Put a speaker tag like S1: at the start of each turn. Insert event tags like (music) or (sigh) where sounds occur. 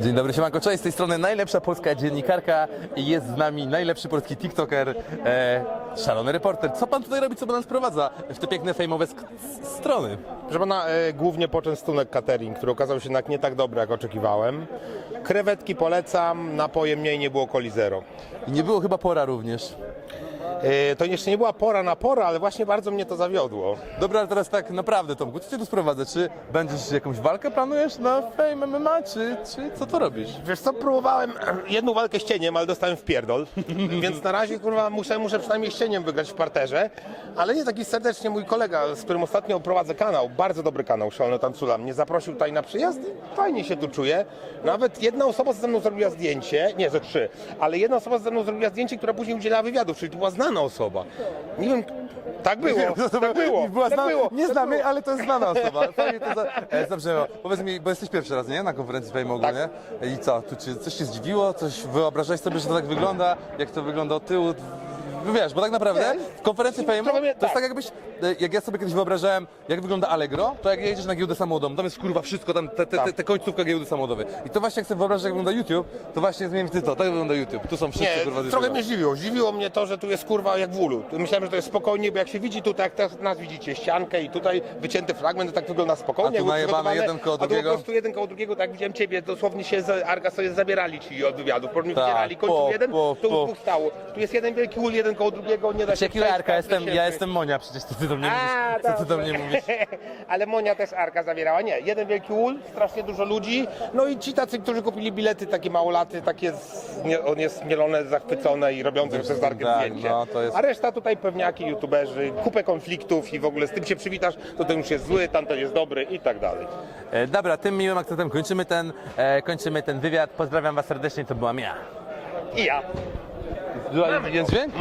S1: Dzień dobry, siemanko, cześć, z tej strony najlepsza polska dziennikarka i jest z nami najlepszy polski tiktoker, e, szalony reporter. Co pan tutaj robi, co pan nas prowadza w te piękne, fejmowe sk- s- strony?
S2: Proszę pana, e, głównie poczęstunek catering, który okazał się jednak nie tak dobry, jak oczekiwałem. Krewetki polecam, napoje mniej nie było coli zero.
S1: I nie było chyba pora również.
S2: E, to jeszcze nie była pora na pora, ale właśnie bardzo mnie to zawiodło.
S1: Dobra, ale teraz tak naprawdę, Tomku, co cię tu sprowadza? Czy będziesz jakąś walkę planujesz na Fame MMA, czy, czy co to robisz?
S2: Wiesz co, próbowałem (clears throat) jedną walkę z cieniem, ale dostałem w pierdol, (laughs) więc na razie kurwa muszę, muszę przynajmniej z cieniem wygrać w parterze, ale nie taki serdecznie mój kolega, z którym ostatnio prowadzę kanał, bardzo dobry kanał, Szalony Tancula, mnie zaprosił tutaj na przyjazd i fajnie się tu czuję. Nawet jedna osoba ze mną zrobiła zdjęcie, nie, ze trzy, ale jedna osoba ze mną zrobiła zdjęcie, która później udzielała wywiadów, czyli to była znana osoba. Nie wiem, tak było, tak było,
S1: Była
S2: tak
S1: zna-
S2: było.
S1: nie
S2: tak
S1: znamy,
S2: było.
S1: ale to jest znana osoba. (laughs) Fajnie to za... e, Zabrzmiało. Powiedz mi, bo jesteś pierwszy raz, nie? Na konferencji Fame ogólnie. I co, tu ci coś cię zdziwiło? Coś wyobrażałeś sobie, że to tak wygląda? Jak to wygląda od tyłu? No Wiesz, bo tak naprawdę w konferencji
S2: mnie-
S1: to jest
S2: tak.
S1: tak jakbyś, e, jak ja sobie kiedyś wyobrażałem, jak wygląda Allegro, to jak jedziesz na giełdę samochodową, tam jest kurwa wszystko, tam te, te, te, te końcówka giełdy samochodowej. I to właśnie jak sobie wyobrażasz, jak wygląda YouTube, to właśnie zmienię ty to, tak wygląda YouTube. Tu są wszyscy kurwa
S2: trochę mnie zdziwiło. Zdziwiło mnie to, że tu jest kurwa jak w ulu. Myślałem, że to jest spokojnie, bo jak się widzi tutaj, jak teraz nas widzicie, ściankę i tutaj wycięty fragment, to tak wygląda spokojnie.
S1: A tu
S2: jakby
S1: najebane
S2: przygotowane,
S1: jeden koło
S2: A tu
S1: drugiego?
S2: po prostu jeden koło drugiego, tak widziałem ciebie, dosłownie się z Arga sobie zabierali ci od wywiadów. Po
S1: Tak,
S2: kończył
S1: po,
S2: jeden,
S1: po,
S2: tu
S1: po.
S2: dwóch stało. Tu jest jeden wielki ul, jeden koło drugiego, nie da się
S1: Jaki
S2: przejść,
S1: Arka, jestem,
S2: się-
S1: ja jestem Monia, przecież to ty do mnie
S2: A,
S1: mówisz. Co ty do
S2: dobrze.
S1: mnie mówisz? (laughs)
S2: Ale Monia też Arka zawierała. Nie, jeden wielki ul, strasznie dużo ludzi. No i ci tacy, którzy kupili bilety, takie małolaty, takie z, nie, on jest mielone, zachwycone i robiące przez Arkę
S1: Tak,
S2: zdjęcie.
S1: no, to jest-
S2: A reszta tutaj pewniaki, youtuberzy, kupę konfliktów i w ogóle z tym się przywitasz, to ten już jest zły, tamten jest dobry i tak dalej.
S1: E, Dobra, tym miłym akcentem kończymy ten, e, kończymy ten wywiad. Pozdrawiam Was serdecznie, to byłam ja.
S2: I ja.
S1: Jest dźwięk?